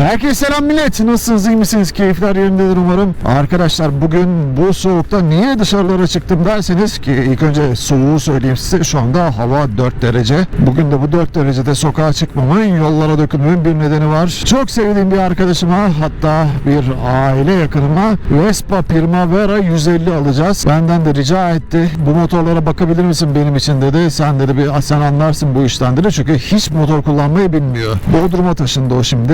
Herkese selam millet. Nasılsınız? iyi misiniz? Keyifler yerindedir umarım. Arkadaşlar bugün bu soğukta niye dışarılara çıktım derseniz ki ilk önce soğuğu söyleyeyim size. Şu anda hava 4 derece. Bugün de bu 4 derecede sokağa çıkmamın, yollara dökülmemin bir nedeni var. Çok sevdiğim bir arkadaşıma hatta bir aile yakınıma Vespa Primavera 150 alacağız. Benden de rica etti. Bu motorlara bakabilir misin benim için dedi. Sen dedi bir sen anlarsın bu işten dedi. Çünkü hiç motor kullanmayı bilmiyor. Bodrum'a taşındı o şimdi.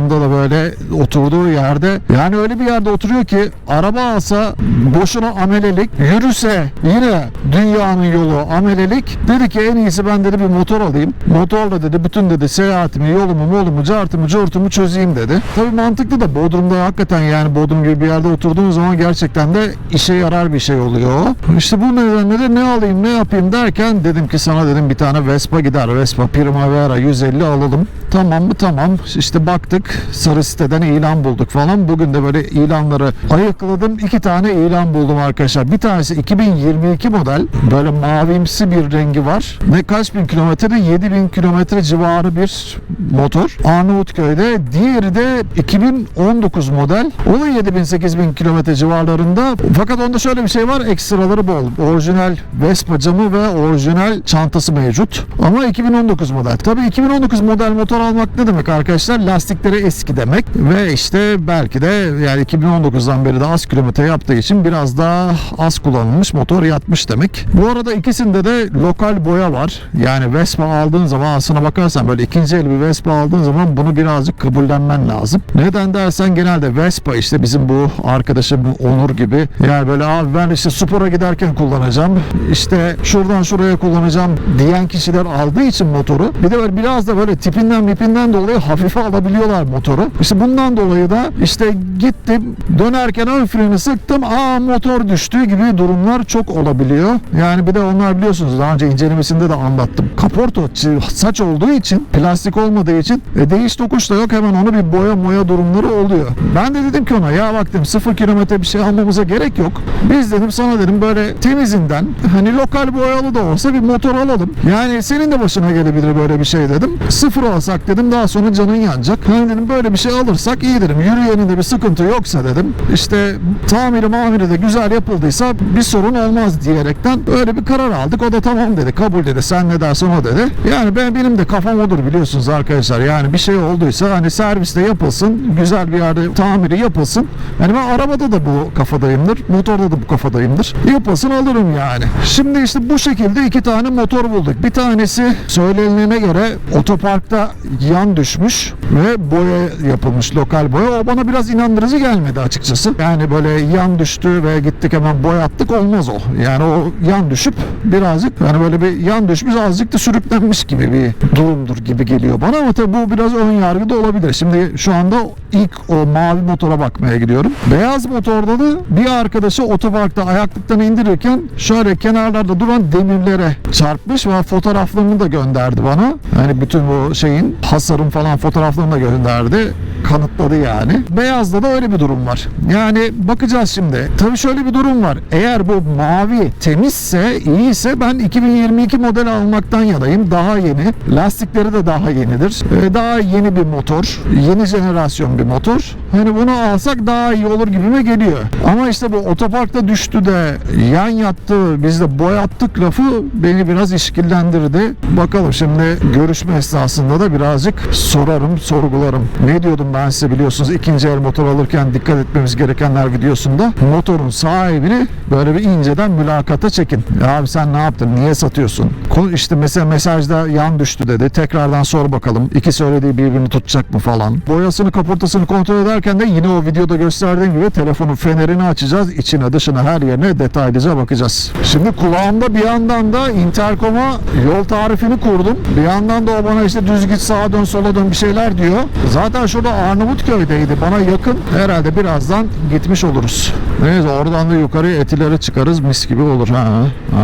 Bodrum'da da böyle oturduğu yerde yani öyle bir yerde oturuyor ki araba alsa boşuna amelelik yürüse yine dünyanın yolu amelelik. Dedi ki en iyisi ben dedi bir motor alayım. Motorla dedi bütün dedi seyahatimi yolumu molumu cartımı curtumu çözeyim dedi. Tabi mantıklı da Bodrum'da hakikaten yani Bodrum gibi bir yerde oturduğun zaman gerçekten de işe yarar bir şey oluyor. İşte bu nedenle de ne alayım ne yapayım? derken dedim ki sana dedim bir tane Vespa gider. Vespa Primavera 150 alalım tamam mı tamam. İşte baktık sarı siteden ilan bulduk falan. Bugün de böyle ilanları ayıkladım. İki tane ilan buldum arkadaşlar. Bir tanesi 2022 model. Böyle mavimsi bir rengi var. Ne kaç bin kilometre? 7000 kilometre civarı bir motor. Arnavutköy'de diğeri de 2019 model. O da 7000-8000 kilometre civarlarında. Fakat onda şöyle bir şey var ekstraları bol. Orijinal Vespa camı ve orijinal çantası mevcut. Ama 2019 model. Tabii 2019 model motor almak ne demek arkadaşlar lastikleri eski demek ve işte belki de yani 2019'dan beri de az kilometre yaptığı için biraz daha az kullanılmış motor yatmış demek. Bu arada ikisinde de lokal boya var. Yani Vespa aldığın zaman aslına bakarsan böyle ikinci el bir Vespa aldığın zaman bunu birazcık kabullenmen lazım. Neden dersen genelde Vespa işte bizim bu arkadaşım Onur gibi yani böyle abi ben işte spora giderken kullanacağım işte şuradan şuraya kullanacağım diyen kişiler aldığı için motoru bir de böyle biraz da böyle tipinden mipinden dolayı hafife alabiliyorlar motoru. İşte bundan dolayı da işte gittim dönerken ön freni sıktım aa motor düştü gibi durumlar çok olabiliyor. Yani bir de onlar biliyorsunuz daha önce incelemesinde de anlattım. Kaporto çi- saç olduğu için plastik olmadığı için e, değiş tokuş da yok hemen onu bir boya moya durumları oluyor. Ben de dedim ki ona ya bak dedim sıfır kilometre bir şey almamıza gerek yok. Biz dedim sana dedim böyle temizinden hani lokal boyalı da olsa bir motor alalım. Yani senin de başına gelebilir böyle bir şey dedim. Sıfır alsak dedim daha sonra canın yanacak. Hani dedim böyle bir şey alırsak iyi dedim. Yürüyeninde bir sıkıntı yoksa dedim. İşte tamiri mamiri de güzel yapıldıysa bir sorun olmaz diyerekten öyle bir karar aldık. O da tamam dedi. Kabul dedi. Sen ne dersen o dedi. Yani ben benim de kafam odur biliyorsunuz arkadaşlar. Yani bir şey olduysa hani serviste yapılsın. Güzel bir yerde tamiri yapılsın. Yani ben arabada da bu kafadayımdır. Motorda da bu kafadayımdır. Yapılsın alırım yani. Şimdi işte bu şekilde iki tane motor bulduk. Bir tanesi söylenene göre otoparkta yan düşmüş ve boya yapılmış lokal boya. O bana biraz inandırıcı gelmedi açıkçası. Yani böyle yan düştü ve gittik hemen boyattık olmaz o. Yani o yan düşüp birazcık yani böyle bir yan düşmüş azıcık da sürüklenmiş gibi bir durumdur gibi geliyor bana ama tabii bu biraz ön yargı da olabilir. Şimdi şu anda ilk o mavi motora bakmaya gidiyorum. Beyaz motorda da bir arkadaşı otoparkta ayaklıktan indirirken şöyle kenarlarda duran demirlere çarpmış ve fotoğraflarını da gönderdi bana. Yani bütün bu şeyin hasarın falan fotoğraflarını da gönderdi. Kanıtladı yani. Beyazda da öyle bir durum var. Yani bakacağız şimdi. Tabii şöyle bir durum var. Eğer bu mavi temizse, iyiyse ben 2022 model almaktan yanayım. Daha yeni. Lastikleri de daha yenidir. Ee, daha yeni bir motor. Yeni jenerasyon bir motor. Hani bunu alsak daha iyi olur gibime geliyor. Ama işte bu otoparkta düştü de yan yattı biz de boyattık lafı beni biraz işkillendirdi. Bakalım şimdi görüşme esnasında da birazcık sorarım, sorgularım. Ne diyordum ben size biliyorsunuz ikinci el motor alırken dikkat etmemiz gerekenler videosunda motorun sahibini böyle bir inceden mülakata çekin. Ya abi sen ne yaptın? Niye satıyorsun? İşte mesela mesajda yan düştü dedi. Tekrardan sor bakalım. İki söylediği birbirini tutacak mı falan. Boyasını kaportasını kontrol ederken de yine o videoda gösterdiğim gibi telefonun fenerini açacağız. İçine dışına her yerine detaylıca bakacağız. Şimdi kulağımda bir yandan da interkoma yol tarifini kurdum. Bir yandan da o bana işte düz git sağa dön sola dön bir şeyler diyor. Zaten şurada Arnavutköy'deydi. Bana yakın. Herhalde birazdan gitmiş oluruz. Neyse oradan da yukarı etilere çıkarız mis gibi olur. Ha,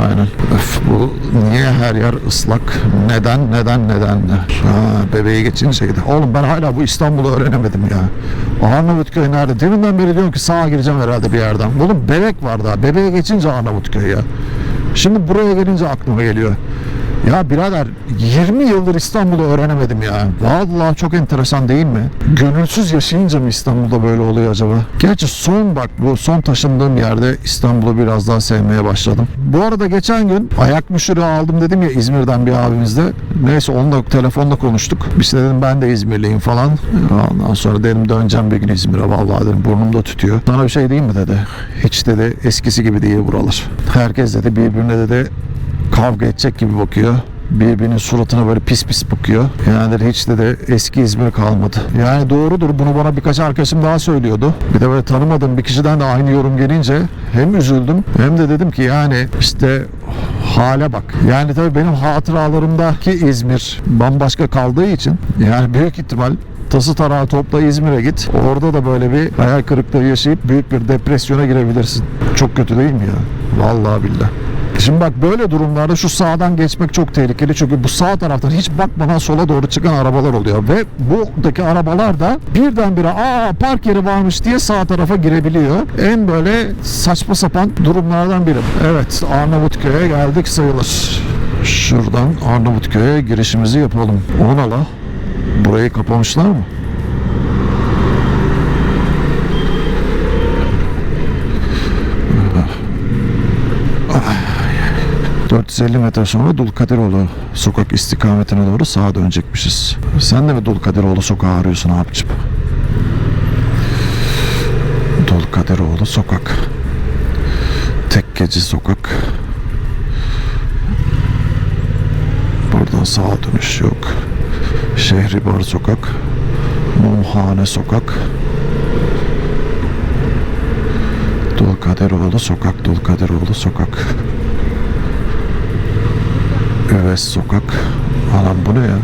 aynen. Öf, bu niye her yer ıslak? Neden neden neden? Ha, bebeği geçince şeydi. Oğlum ben hala bu İstanbul'u öğrenemedim ya. Arnavutköy nerede? Deminden beri diyorum ki sağa gireceğim herhalde bir yerden. Oğlum bebek var daha. Bebeğe geçince Arnavutköy ya. Şimdi buraya gelince aklıma geliyor. Ya birader 20 yıldır İstanbul'u öğrenemedim ya. Vallahi çok enteresan değil mi? Gönülsüz yaşayınca mı İstanbul'da böyle oluyor acaba? Gerçi son bak bu son taşındığım yerde İstanbul'u biraz daha sevmeye başladım. Bu arada geçen gün ayak müşürü aldım dedim ya İzmir'den bir abimizde. Neyse onunla telefonla konuştuk. İşte dedim ben de İzmirliyim falan. Ondan sonra dedim döneceğim bir gün İzmir'e. Vallahi dedim burnumda tütüyor. Sana bir şey diyeyim mi dedi. Hiç dedi eskisi gibi değil buralar. Herkes dedi birbirine dedi kavga edecek gibi bakıyor. Birbirinin suratına böyle pis pis bakıyor. Yani hiç de eski İzmir kalmadı. Yani doğrudur. Bunu bana birkaç arkadaşım daha söylüyordu. Bir de böyle tanımadığım bir kişiden de aynı yorum gelince hem üzüldüm hem de dedim ki yani işte hale bak. Yani tabii benim hatıralarımdaki İzmir bambaşka kaldığı için yani büyük ihtimal tası tarağı topla İzmir'e git. Orada da böyle bir hayal kırıklığı yaşayıp büyük bir depresyona girebilirsin. Çok kötü değil mi ya? Vallahi billahi. Şimdi bak böyle durumlarda şu sağdan geçmek çok tehlikeli çünkü bu sağ taraftan hiç bakmadan sola doğru çıkan arabalar oluyor ve buradaki arabalar da birdenbire aa park yeri varmış diye sağ tarafa girebiliyor. En böyle saçma sapan durumlardan biri. Evet Arnavutköy'e geldik sayılır. Şuradan Arnavutköy'e girişimizi yapalım. Ona la. Burayı kapamışlar mı? 450 metre sonra Dulkadiroğlu sokak istikametine doğru sağa dönecekmişiz. Sen de mi Dulkadiroğlu sokağı arıyorsun abicim? Dulkadiroğlu sokak. Tekkeci sokak. Buradan sağa dönüş yok. Şehribar sokak. Mumhane sokak. Dulkadiroğlu sokak. Dulkadiroğlu sokak. Öves sokak. Anam bu ne ya?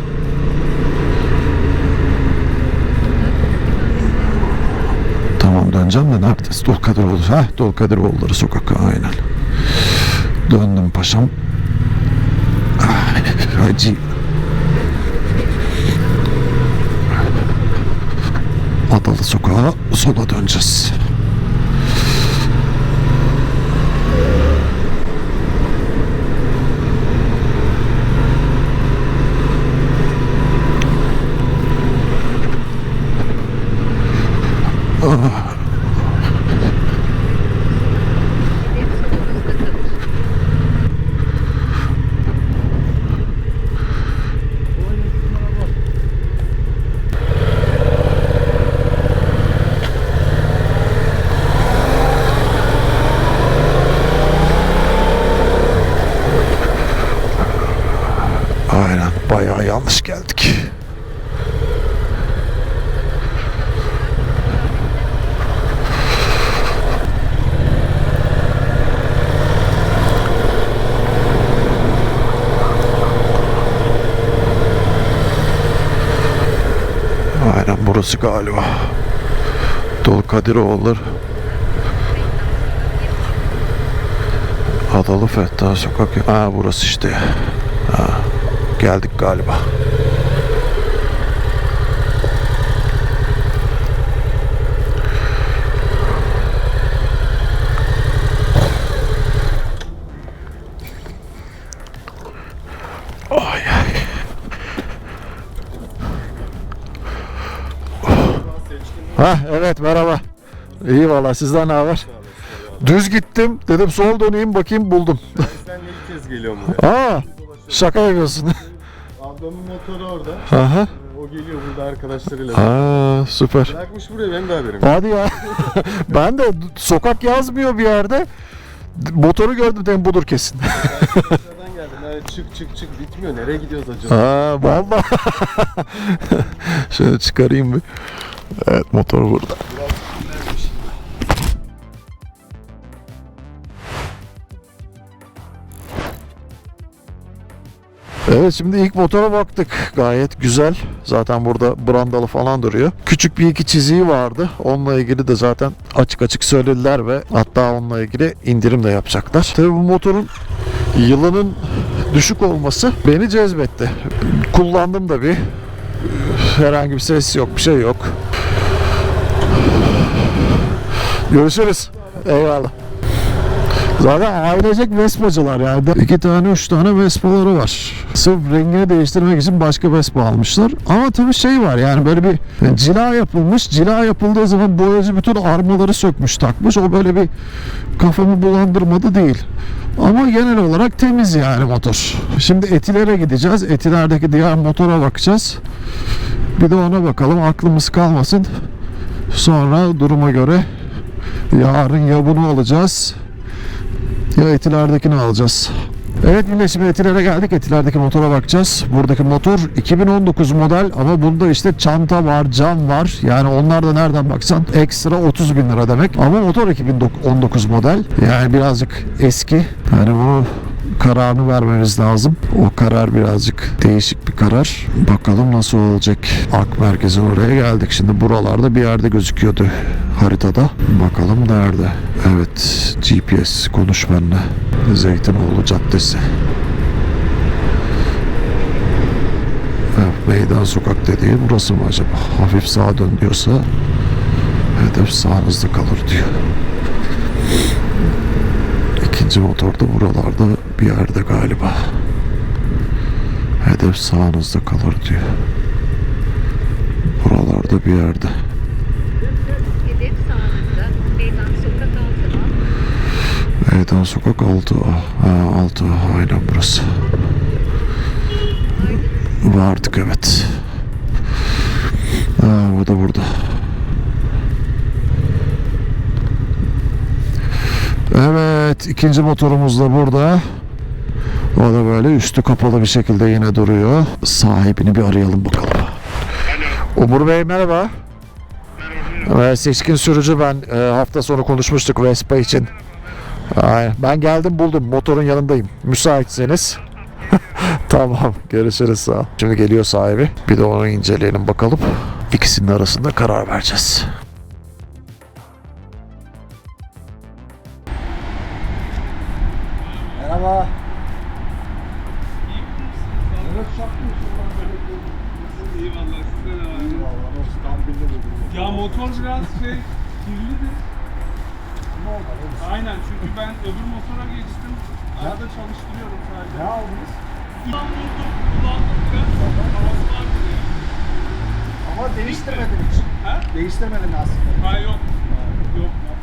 Tamam döneceğim de neredesin? Dulkadiroğlu. Heh Dulkadiroğulları sokak aynen. Döndüm paşam. Hacı. Adalı sokağa sola döneceğiz. Oh. burası galiba. Dolu Kadiroğulları. Adalı Fettah Sokak. Ha burası işte. Ha, geldik galiba. Ay ay. Ha evet merhaba. İyi valla sizden ne haber? Düz gittim. Dedim sol döneyim bakayım buldum. De ilk kez geliyorum buraya. Aa şaka yapıyorsun. Ablamın motoru orada. Aha. O geliyor burada arkadaşlarıyla. Aa süper. Bırakmış buraya benim de haberim. yok. Hadi ya. ben de sokak yazmıyor bir yerde. Motoru gördüm dedim budur kesin. Aşağıdan geldim. Yani çık çık çık bitmiyor. Nereye gidiyoruz acaba? Aa vallahi. Şöyle çıkarayım bir. Evet motor burada. Evet şimdi ilk motora baktık. Gayet güzel. Zaten burada brandalı falan duruyor. Küçük bir iki çiziği vardı. Onunla ilgili de zaten açık açık söylediler ve hatta onunla ilgili indirim de yapacaklar. Tabii bu motorun yılının düşük olması beni cezbetti. Kullandım da bir. Herhangi bir ses yok, bir şey yok. Görüşürüz. Eyvallah. Zaten ailecek Vespa'cılar yani. İki tane, üç tane Vespa'ları var. Sırf rengini değiştirmek için başka Vespa almışlar. Ama tabii şey var yani böyle bir cila yapılmış. Cila yapıldığı zaman boyacı bütün armaları sökmüş takmış. O böyle bir kafamı bulandırmadı değil. Ama genel olarak temiz yani motor. Şimdi Etiler'e gideceğiz. Etiler'deki diğer motora bakacağız. Bir de ona bakalım aklımız kalmasın. Sonra duruma göre yarın ya bunu alacağız ya Etiler'dekini alacağız. Evet yine şimdi Etiler'e geldik. Etiler'deki motora bakacağız. Buradaki motor 2019 model ama bunda işte çanta var, cam var. Yani onlar da nereden baksan ekstra 30 bin lira demek. Ama motor 2019 model. Yani birazcık eski. Yani bunu kararını vermemiz lazım. O karar birazcık değişik bir karar. Bakalım nasıl olacak. Ak merkezi oraya geldik. Şimdi buralarda bir yerde gözüküyordu haritada. Bakalım nerede? Evet GPS konuş benimle. Zeytinoğlu Caddesi. Meydan sokak dediği burası mı acaba? Hafif sağa dön diyorsa hedef sağınızda kalır diyor. İkinci motor da buralarda bir yerde galiba. Hedef sağınızda kalır diyor. Buralarda bir yerde. Hedef sağınızda meydan sokak altına Meydan sokak 6 Ha 6 aynen burası. Vardık evet. Ha, bu da burada. Evet ikinci motorumuz da burada. O da böyle üstü kapalı bir şekilde yine duruyor. Sahibini bir arayalım bakalım. Umur Bey merhaba. Merhaba. Seçkin sürücü ben. Ee, hafta sonu konuşmuştuk Vespa için. Aynen. Ben geldim buldum. Motorun yanındayım. Müsaitseniz. tamam. Görüşürüz sağ ol. Şimdi geliyor sahibi. Bir de onu inceleyelim bakalım. İkisinin arasında karar vereceğiz. Öbür motora geçtim. Arada çalıştırıyorum sadece. Ne aldınız? Kullandım, kullandım biraz. Havası var diye. Ama değiştirmedin hiç. Ha? Değiştirmedin aslında. Ha yok. Yok. 2020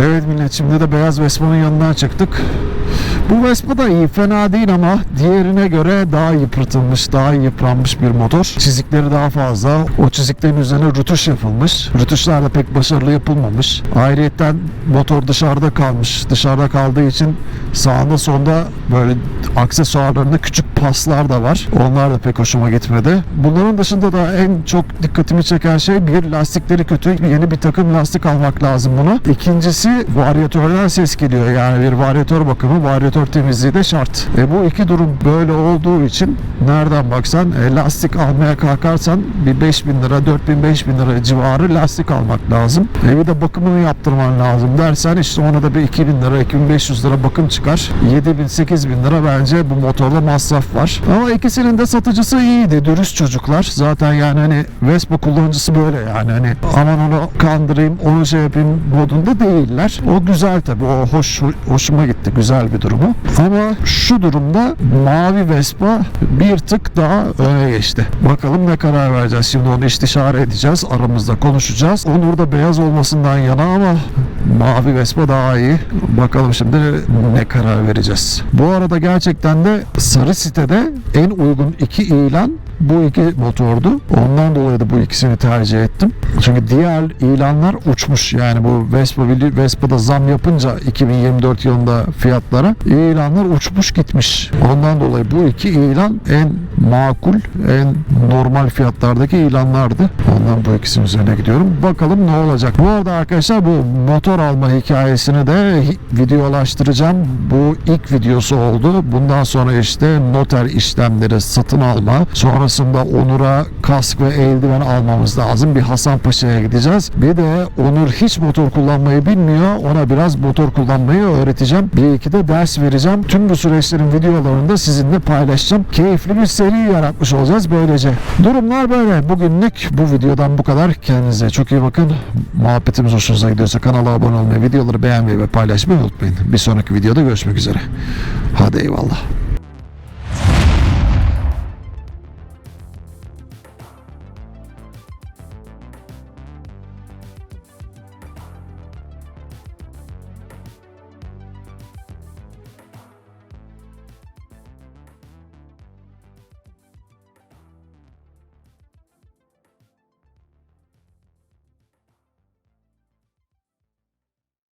Evet millet şimdi de beyaz Vespa'nın yanından çıktık. Bu Vespa da iyi fena değil ama diğerine göre daha yıpratılmış, daha yıpranmış bir motor. Çizikleri daha fazla. O çiziklerin üzerine rütuş yapılmış. Rütuşlar da pek başarılı yapılmamış. Ayrıyetten motor dışarıda kalmış. Dışarıda kaldığı için sağında sonda böyle aksesuarlarında küçük paslar da var. Onlar da pek hoşuma gitmedi. Bunların dışında da en çok dikkatimi çeken şey bir lastikleri kötü. Yeni bir takım lastik almak lazım bunu. İkincisi varyatörden ses geliyor. Yani bir varyatör bakımı, varyatör temizliği de şart. E bu iki durum böyle olduğu için nereden baksan e, lastik almaya kalkarsan bir 5000 lira, 4000 5000 lira civarı lastik almak lazım. E bir de bakımını yaptırman lazım dersen işte ona da bir 2000 lira, 2500 lira bakım çıkar. 7000 8000 lira bence bu motorla masraf var. Ama ikisinin de satıcısı iyiydi. Dürüst çocuklar. Zaten yani hani Vespa kullanıcısı böyle yani hani aman onu kandırayım, onu şey yapayım modunda değiller. O güzel tabii. O hoş hoşuma gitti. Güzel bir durumu. Ama şu durumda mavi Vespa bir tık daha öne geçti. Bakalım ne karar vereceğiz. Şimdi onu istişare edeceğiz. Aramızda konuşacağız. Onur da beyaz olmasından yana ama mavi Vespa daha iyi. Bakalım şimdi ne karar vereceğiz. Bu arada gerçekten de sarı sitede en uygun iki ilan bu iki motordu. Ondan dolayı da bu ikisini tercih ettim. Çünkü diğer ilanlar uçmuş. Yani bu Vespa Vespa'da zam yapınca 2024 yılında fiyatlara ilanlar uçmuş gitmiş. Ondan dolayı bu iki ilan en makul, en normal fiyatlardaki ilanlardı. Ondan bu ikisinin üzerine gidiyorum. Bakalım ne olacak. Bu arada arkadaşlar bu motor alma hikayesini de videolaştıracağım. Bu ilk videosu oldu. Bundan sonra işte noter işlemleri, satın alma. Sonrasında Onur'a kask ve eldiven almamız lazım. Bir Hasan Paşa'ya gideceğiz. Bir de Onur hiç motor kullanmayı bilmiyor. Ona biraz motor kullanmayı öğreteceğim. Bir iki de ders vereceğim. Tüm bu süreçlerin videolarını da sizinle paylaşacağım. Keyifli bir seri yaratmış olacağız böylece. Durumlar böyle. Bugünlük bu videodan bu kadar. Kendinize çok iyi bakın. Muhabbetimiz hoşunuza gidiyorsa kanala abone olmayı, videoları beğenmeyi ve paylaşmayı unutmayın. Bir sonraki videoda görüşmek üzere. Hadi eyvallah.